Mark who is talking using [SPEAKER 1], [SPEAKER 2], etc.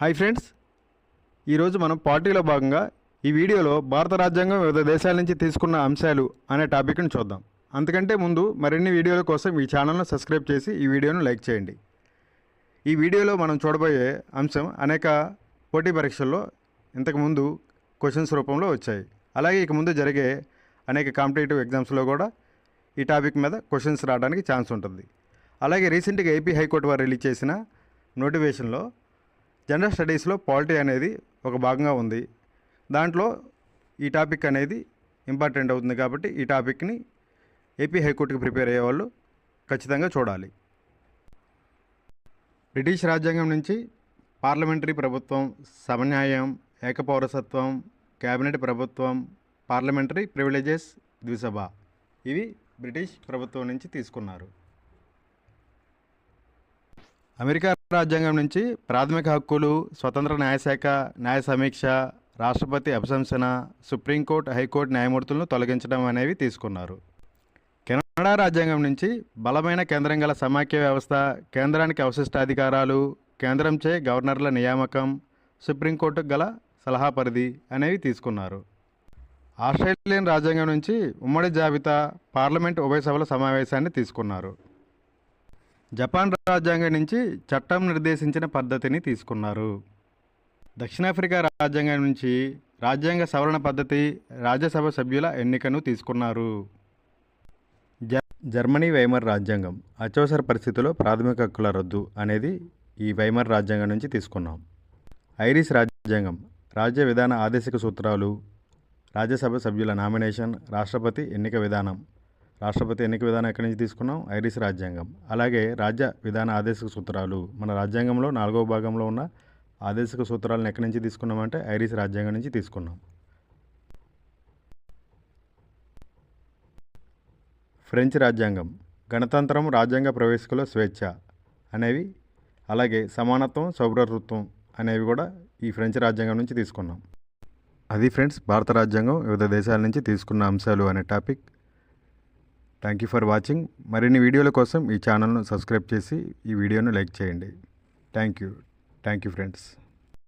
[SPEAKER 1] Hi friends. ఈరోజు మనం పార్టీలో భాగంగా ఈ వీడియోలో భారత రాజ్యాంగం వివిధ దేశాల నుంచి తీసుకున్న అంశాలు అనే టాపిక్ను చూద్దాం. అంతకంటే ముందు మరిన్ని వీడియోల కోసం ఈ ఛానల్ను సబ్స్క్రైబ్ చేసి ఈ వీడియోను లైక్ చేయండి. ఈ వీడియోలో మనం చూడబోయే అంశం అనేక పోటీ పరీక్షల్లో ఇంతకుముందు క్వశ్చన్స్ రూపంలో వచ్చాయి. అలాగే ఇక ముందు జరిగే అనేక కాంపిటేటివ్ ఎగ్జామ్స్లో కూడా ఈ టాపిక్ మీద క్వశ్చన్స్ రావడానికి ఛాన్స్ ఉంటుంది. అలాగే రీసెంట్గా ఏపీ హైకోర్టు వారు రిలీజ్ చేసిన నోటిఫికేషన్లో జనరల్ స్టడీస్లో పాలిటీ అనేది ఒక భాగంగా ఉంది. దాంట్లో ఈ టాపిక్ అనేది ఇంపార్టెంట్ అవుతుంది కాబట్టి ఈ టాపిక్ని ఏపీ హైకోర్టుకి ప్రిపేర్ అయ్యే వాళ్ళు ఖచ్చితంగా చూడాలి. బ్రిటిష్ రాజ్యాంగం నుంచి పార్లమెంటరీ ప్రభుత్వం సమన్యాయం ఏకపౌరసత్వం క్యాబినెట్ ప్రభుత్వం పార్లమెంటరీ ప్రివిలేజెస్ ద్విసభ ఇవి బ్రిటిష్ ప్రభుత్వం నుంచి తీసుకున్నారు. అమెరికా రాజ్యాంగం నుంచి ప్రాథమిక హక్కులు స్వతంత్ర న్యాయశాఖ న్యాయ సమీక్ష రాష్ట్రపతి అభిశంసన సుప్రీంకోర్టు హైకోర్టు న్యాయమూర్తులను తొలగించడం అనేవి తీసుకున్నారు. కెనడా రాజ్యాంగం నుంచి బలమైన కేంద్రం గల సమాఖ్య వ్యవస్థ కేంద్రానికి అవశిష్ట అధికారాలు కేంద్రంచే గవర్నర్ల నియామకం సుప్రీంకోర్టుకు గల సలహా పరిధి అనేవి తీసుకున్నారు. ఆస్ట్రేలియన్ రాజ్యాంగం నుంచి ఉమ్మడి జాబితా పార్లమెంట్ ఉభయ సభల సమావేశాన్ని తీసుకున్నారు. జపాన్ రాజ్యాంగం నుంచి చట్టం నిర్దేశించిన పద్ధతిని తీసుకున్నారు. దక్షిణాఫ్రికా రాజ్యాంగం నుంచి రాజ్యాంగ సవరణ పద్ధతి రాజ్యసభ సభ్యుల ఎన్నికను తీసుకున్నారు. జర్మనీ వైమర్ రాజ్యాంగం అత్యవసర పరిస్థితుల్లో ప్రాథమిక హక్కుల రద్దు అనేది ఈ వైమర్ రాజ్యాంగం నుంచి తీసుకున్నాం. ఐరిష్ రాజ్యాంగం రాజ్య విధాన ఆదేశిక సూత్రాలు రాజ్యసభ సభ్యుల నామినేషన్ రాష్ట్రపతి ఎన్నిక విధానం రాష్ట్రపతి ఎన్నిక విధానం ఎక్కడి నుంచి తీసుకున్నాం? ఐరిష్ రాజ్యాంగం. అలాగే రాజ్య విధాన ఆదేశిక సూత్రాలు. మన రాజ్యాంగంలో నాలుగవ భాగంలో ఉన్న ఆదేశిక సూత్రాలను ఎక్కడి నుంచి తీసుకున్నామంటే ఐరిష్ రాజ్యాంగం నుంచి తీసుకున్నాం. ఫ్రెంచ్ రాజ్యాంగం. గణతంత్రం రాజ్యాంగ ప్రవేశికలో స్వేచ్ఛ అనేవి అలాగే సమానత్వం సౌభ్రతృత్వం అనేవి కూడా ఈ ఫ్రెంచ్ రాజ్యాంగం నుంచి తీసుకున్నాం. అది ఫ్రెండ్స్ భారత రాజ్యాంగం వివిధ దేశాల నుంచి తీసుకున్న అంశాలు అనే topic. Thank you for watching మరిన్ని వీడియోల కోసం ఈ ఛానల్ను సబ్స్క్రైబ్ చేసి ఈ వీడియోను లైక్ చేయండి. Thank you thank you friends